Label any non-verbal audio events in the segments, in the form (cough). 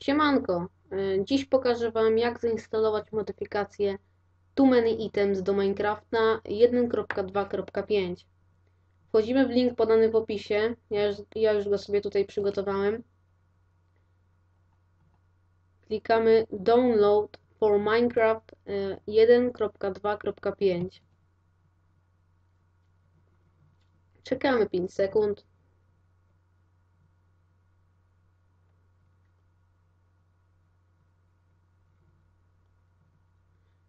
Siemanko, e, dziś pokażę Wam jak zainstalować modyfikację Too Many Items do Minecrafta 1.2.5 Wchodzimy w link podany w opisie, ja już, ja już go sobie tutaj przygotowałem. Klikamy Download for Minecraft e, 1.2.5 Czekamy 5 sekund.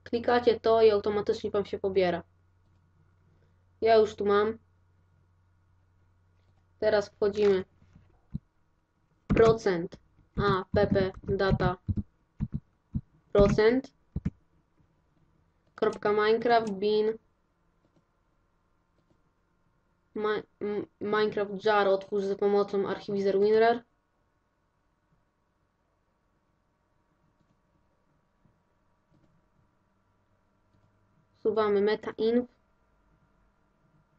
Klikacie to i automatycznie Wam się pobiera. Ja już tu mam. Teraz wchodzimy. Procent. A, pp data. Procent. Kropka Minecraft bin. Minecraft jar otwórz za pomocą archiwizer WinRAR. Suwamy metainf.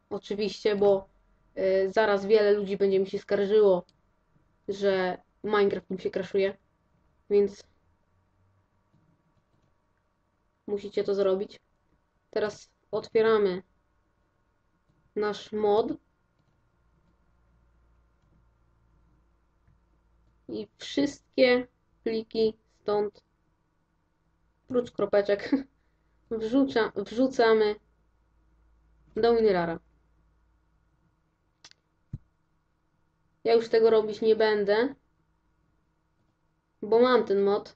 Oczywiście, bo y, zaraz wiele ludzi będzie mi się skarżyło, że Minecraft im się crashuje, więc musicie to zrobić. Teraz otwieramy nasz mod i wszystkie pliki stąd, prócz kropeczek, (laughs) wrzuca, wrzucamy do WinRARa. Ja już tego robić nie będę, bo mam ten mod.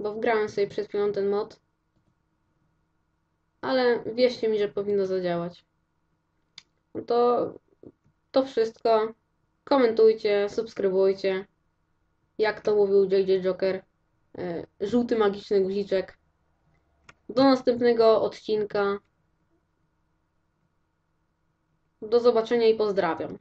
Bo wgrałem sobie przed chwilą ten mod. Ale wierzcie mi, że powinno zadziałać. No to, to wszystko. Komentujcie, subskrybujcie. Jak to mówił JJ Joker. E, Żółty magiczny guziczek. Do następnego odcinka. Do zobaczenia i pozdrawiam.